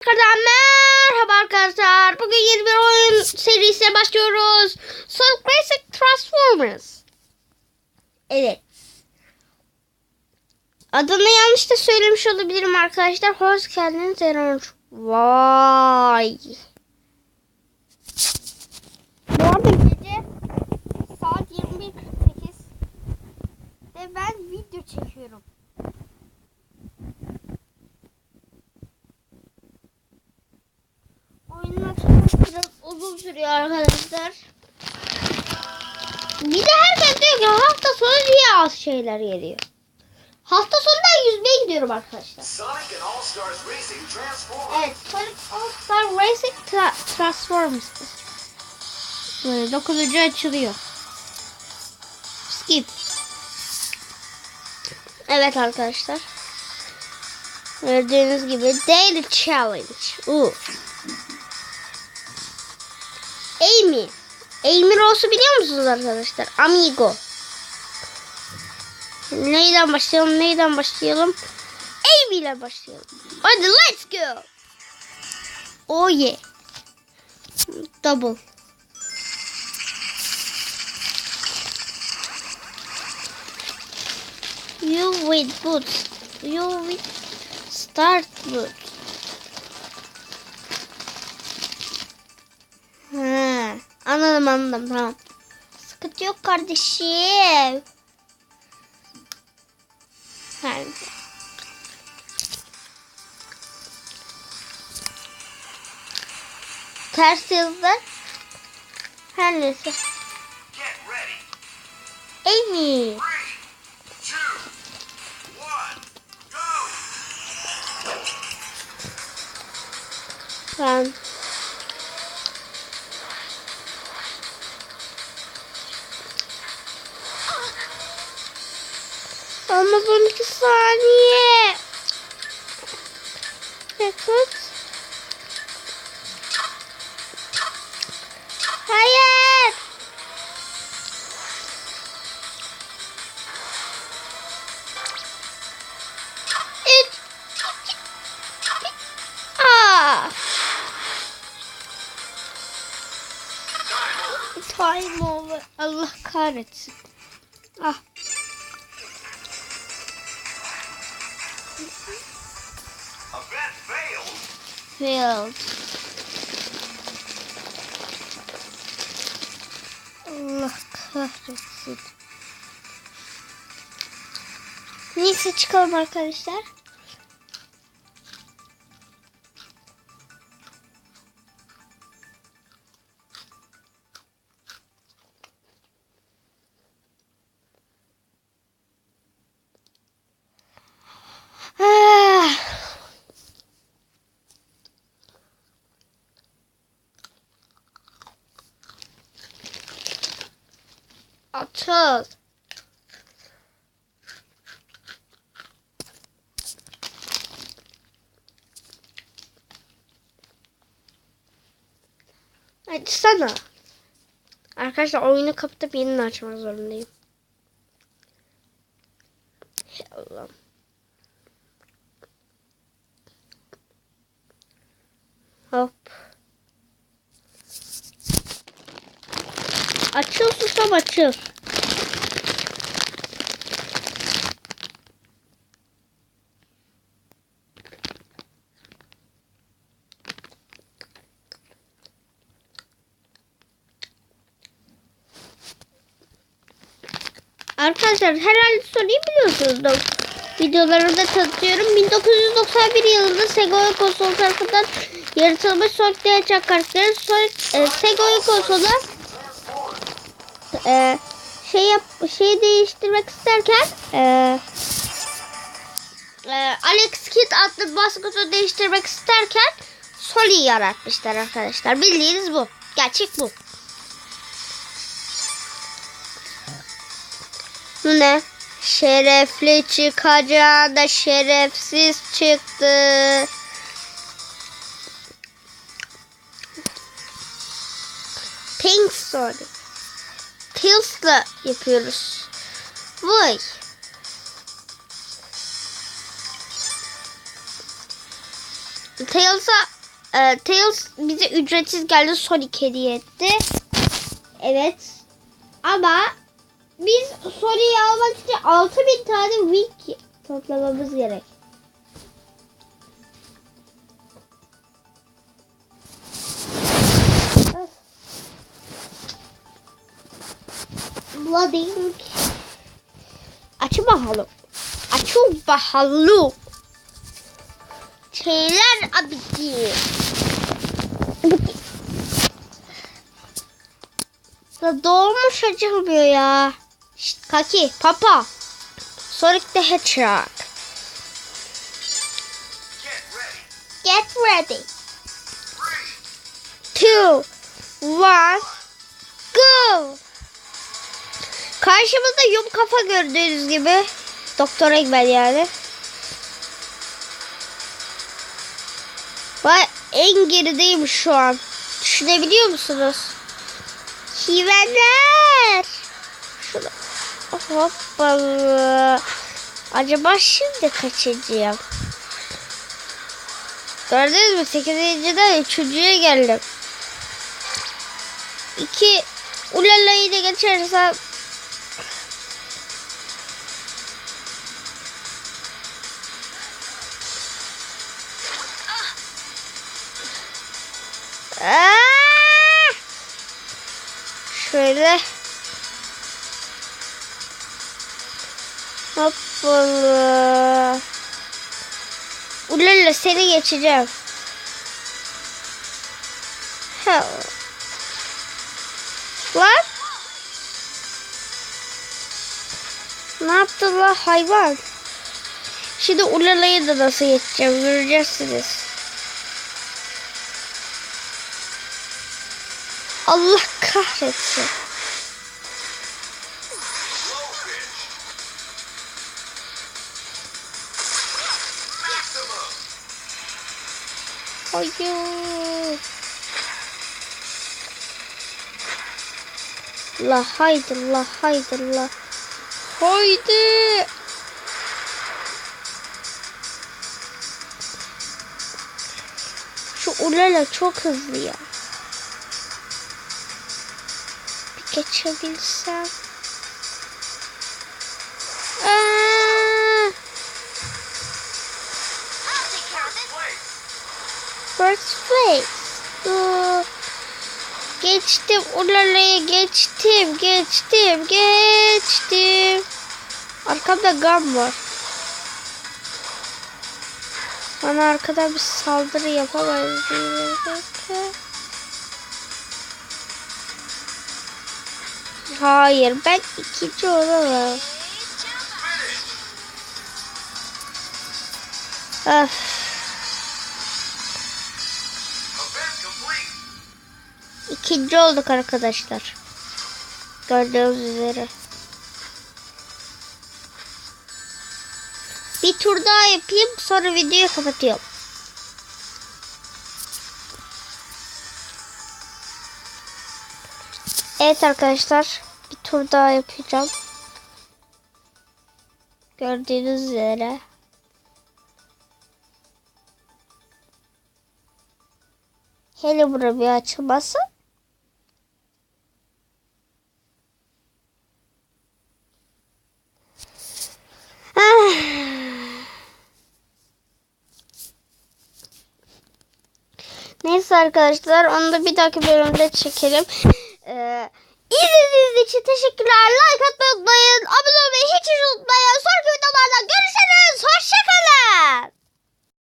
Tekrardan merhaba arkadaşlar. Bugün yeni bir oyun serisine başlıyoruz. Sonic Racing Transformers. Evet. Adını yanlış da söylemiş olabilirim arkadaşlar. Hoş geldiniz Eren. Vay. Bu arada gece saat 21.48 ve ben video çekiyorum. Oyunun açılması biraz uzun sürüyor arkadaşlar. Bir de herkes diyor ki hafta sonu niye az şeyler geliyor. Hafta sonu ben yüzmeye gidiyorum arkadaşlar. Evet, Sonic All Star Racing Tra- Transformers. Böyle dokunucu açılıyor. Skip. Evet arkadaşlar. Gördüğünüz gibi Daily Challenge. Uh. Amy. Amy Rose'u biliyor musunuz arkadaşlar? Amigo. Neyden başlayalım? Neyden başlayalım? Amy ile başlayalım. Hadi let's go. Oh yeah. Double. You with boots. You with start boot. Ha, anladım anladım tamam. Sıkıntı yok kardeşim. Ha. Ters yazdı. Her neyse. Amy. Three, two, one, go. Ben. Ama son iki saniye. Yakıt. Hayır. Üç. Aa. Time over. Allah kahretsin. Ah. Failed. Allah kahretsin. Neyse çıkalım arkadaşlar. Atıl. Hadi sana. Arkadaşlar oyunu kapatıp yeniden açmak zorundayım. Allah'ım. Hop. Açıl susam açıl. Arkadaşlar herhalde soruyu biliyorsunuzdur. Videolarımda tanıtıyorum. 1991 yılında Sega konsol tarafından yaratılmış Sonic the Hedgehog karakteri Sonic, e, Sega konsolu e, şey yap şey değiştirmek isterken e, e, Alex Kidd adlı maskotu değiştirmek isterken Soli yaratmışlar arkadaşlar. Bildiğiniz bu. Gerçek bu. Bu ne? Şerefli çıkacağına şerefsiz çıktı. Pink Story. Tills'la yapıyoruz. Vay. Tails'a e, Tails bize ücretsiz geldi Sonic hediye etti. Evet. Ama biz Sonic'i almak için 6000 tane wing toplamamız gerek. Blooding. Açın bakalım. Açın bakalım. Şeyler abici. Ya doğmuş acımıyor ya. Şşt, Kaki, Papa. Sonic the Hedgehog. Get ready. Two, one, go. Karşımızda yum kafa gördüğünüz gibi. Doktor Eggman yani. Vay en gerideyim şu an. Düşünebiliyor musunuz? Hiveler. Şunu. Hoppa. Acaba şimdi kaçacağım? Gördünüz mü? 8.den 3.ye geldim. 2 Ulala'yı da geçersem Aa! Şöyle Hoppala. Ulala seni geçeceğim. Ha. Lan? Ne yaptın lan hayvan? Şimdi Ulala'yı da nasıl geçeceğim göreceksiniz. Allah kahretsin. Hayır. La haydi la haydi la. Haydi. Şu Ulala çok hızlı ya. Geçebilsem. Aa, first place. Dur. Geçtim Ulala'ya geçtim geçtim geçtim. Arkamda gam var. Bana arkadan bir saldırı yapamaz Hayır ben ikinci olamam. Öf. İkinci olduk arkadaşlar. Gördüğünüz üzere. Bir tur daha yapayım sonra videoyu kapatıyorum. Evet arkadaşlar tur daha yapacağım. Gördüğünüz üzere. Hele bura bir açılmasın. Ah. Neyse arkadaşlar onu da bir dahaki bölümde çekelim. Ee, İzlediğiniz için teşekkürler. Like atmayı unutmayın. Abone olmayı hiç unutmayın. Sonraki videolarda görüşürüz. Hoşçakalın.